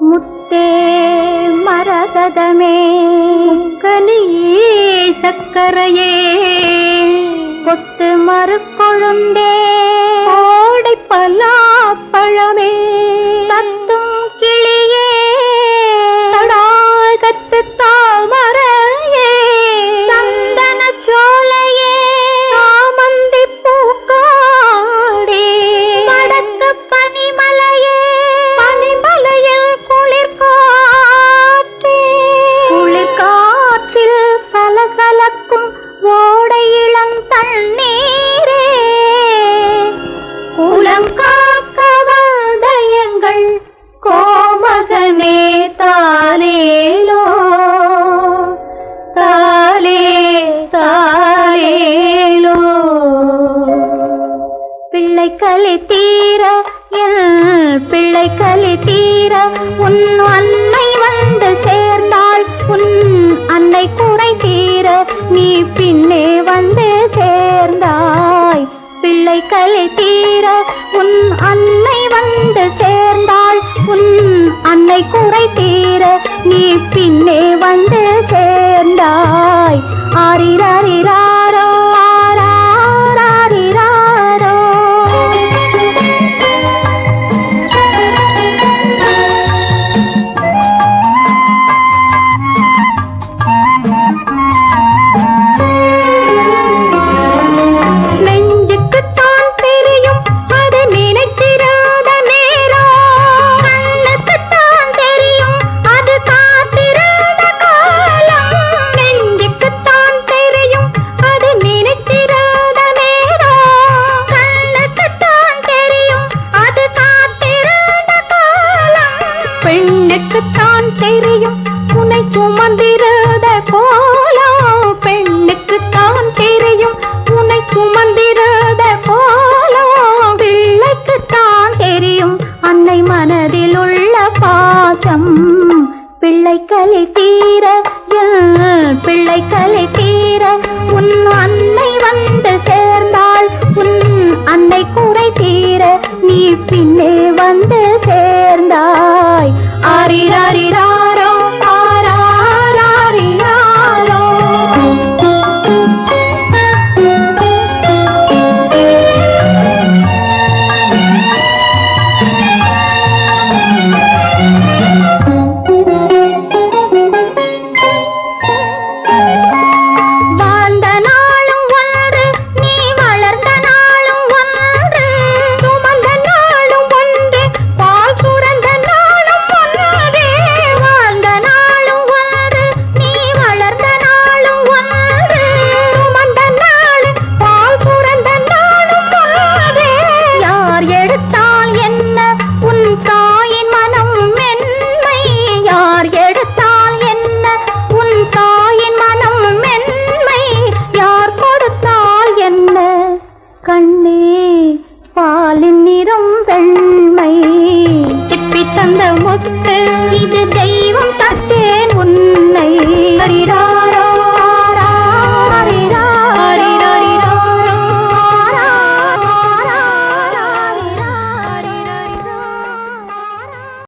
முத்தே மரகதமே கனியே சக்கரையே கொத்து மறு கொழுந்தே கலி தீர என் பிள்ளை கலி தீர உன் அன்னை வந்து சேர்ந்தாள் உன் அன்னை குறை தீர நீ பின்னே வந்து சேர்ந்தாய். பிள்ளை கலி தீர உன் அன்னை வந்து சேர்ந்தாள் உன் அன்னை குறை தீர நீ பெண்ணுக்குத்தான் தெரியும். உன்னை சுமந்திருத கோலம் பெண்ணுக்குத்தான் தெரியும். உன்னை சுமந்திருத கோலம் பிள்ளைக்குத்தான் தெரியும். அன்னை மனதில் உள்ள பாசம் பிள்ளை கலை தீர என் பிள்ளை கலை தீர உன் அன்னை வந்து சேர்ந்தாள் உன் அன்னை குறை தீர நீ பின்னே வந்து சேர் நிறம் வெண்மை இது